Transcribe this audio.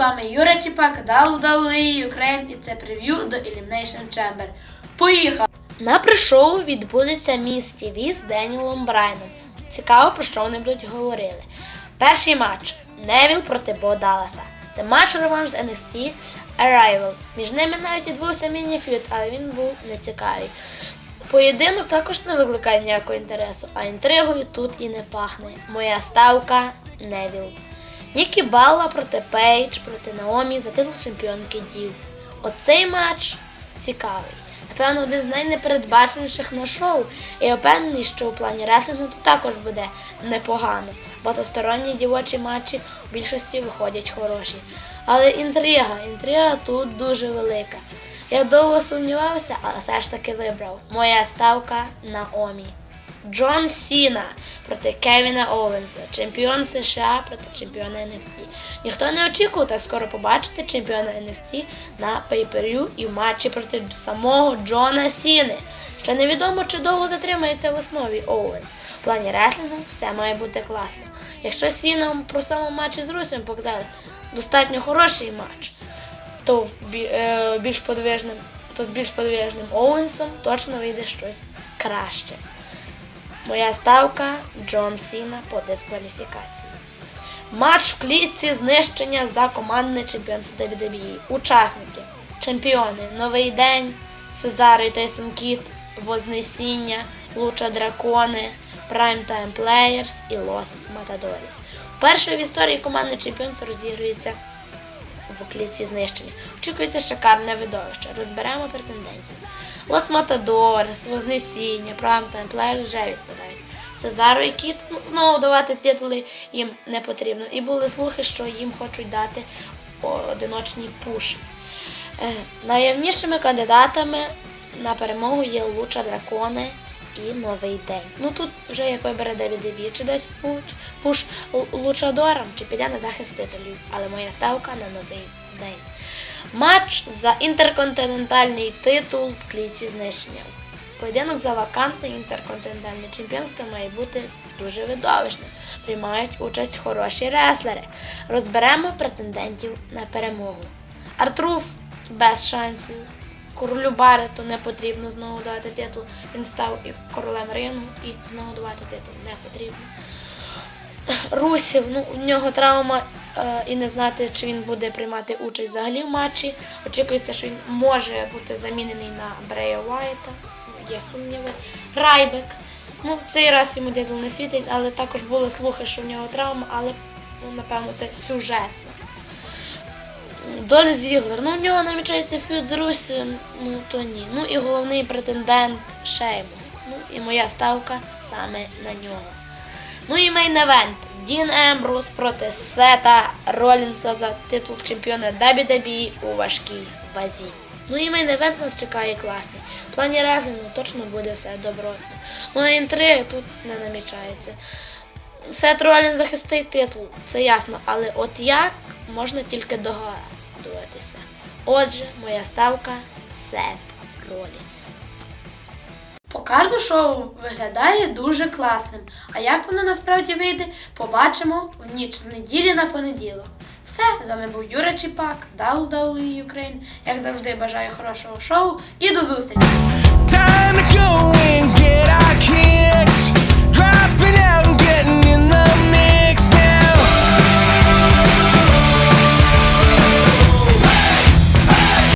Вами Юра Чіпак, WWE Ukraine і це прев'ю до Elimination Chamber. Поїхали! На пришоу відбудеться міс ТВ з Деніелом Брайном. Цікаво, про що вони будуть говорили. Перший матч Невіл проти Бо Далласа. Це матч реванш з NXT Arrival. Між ними навіть відбувся міні-фют, але він був нецікавий. Поєдинок також не викликає ніякого інтересу, а інтригою тут і не пахне. Моя ставка Невіл. Нікі Балла проти Пейдж проти Наомі за титул чемпіонки Дів. Оцей матч цікавий. Напевно, один з найнепередбаченіших на шоу. І я впевнений, що у плані реслінгу тут також буде непогано. Багатосторонні дівочі матчі в більшості виходять хороші. Але інтрига, інтрига тут дуже велика. Я довго сумнівався, але все ж таки вибрав. Моя ставка на Омі. Джон Сіна проти Кевіна Оуенса, чемпіон США проти чемпіона NXT. Ніхто не очікував так скоро побачити чемпіона NXT на пейперю і в матчі проти самого Джона Сіни. Ще невідомо, чи довго затримається в основі Оуенс. В плані реслінгу все має бути класно. Якщо Сіна в простому матчі з Русем показали достатньо хороший матч, то е, більш подвижним, то з більш подвижним Оуенсом точно вийде щось краще. Моя ставка Джон Сіна по дискваліфікації. Матч в клітці знищення за командне чемпіонство WWE. Учасники, чемпіони, Новий день, Сезаро і Тейсон Кіт, Вознесіння, Луча Дракони, Prime Time Players і Лос Матадоріс. Вперше в історії командне чемпіонство розігрується в клітці знищення. Очікується шикарне видовище. Розберемо претендентів. Лос Матадорес, Вознесіння, Prime Time вже відпадають. Сезаро і Кіт ну, знову давати титули їм не потрібно. І були слухи, що їм хочуть дати одиночні пуші. Е, найявнішими кандидатами на перемогу є Луча Дракони і Новий День. Ну тут вже як Девід Деві, чи дасть пуш, пуш Л- лучадорам, чи піде на захист титулів. Але моя ставка на Новий День. Матч за інтерконтинентальний титул в клітці знищення. Поєдинок за вакантне інтерконтинентальне чемпіонство має бути дуже видовищним. Приймають участь хороші реслери. Розберемо претендентів на перемогу. Артруф без шансів. Королю Барету не потрібно знову давати титул. Він став і королем рингу, і знову давати титул не потрібно. Русів, ну у нього травма е, і не знати, чи він буде приймати участь взагалі в матчі. Очікується, що він може бути замінений на Брея Уайта. Є сумніви. Райбек. Ну, цей раз йому титул не світить, але також були слухи, що в нього травма, але ну, напевно це сюжетно. Доль Зіглер. Ну, у нього намічається фюд з Русі, ну то ні. Ну і головний претендент Шеймус. Ну і моя ставка саме на нього. Ну і мейн-евент. Дін Ембрус проти Сета Ролінса за титул чемпіона WWE у важкій вазі. Ну і мейн-евент нас чекає класний. В плані реслінгу точно буде все добротно. Ну а інтриги тут не намічається. Сет Ролінс захистить титул, це ясно, але от як можна тільки догадуватися. Отже, моя ставка Сет Ролінс. Покарду шоу виглядає дуже класним. А як воно насправді вийде, побачимо в ніч з неділі на понеділок. Все, з вами був Юра Чіпак, WWE Ukraine. Як завжди, бажаю хорошого шоу і до зустрічі!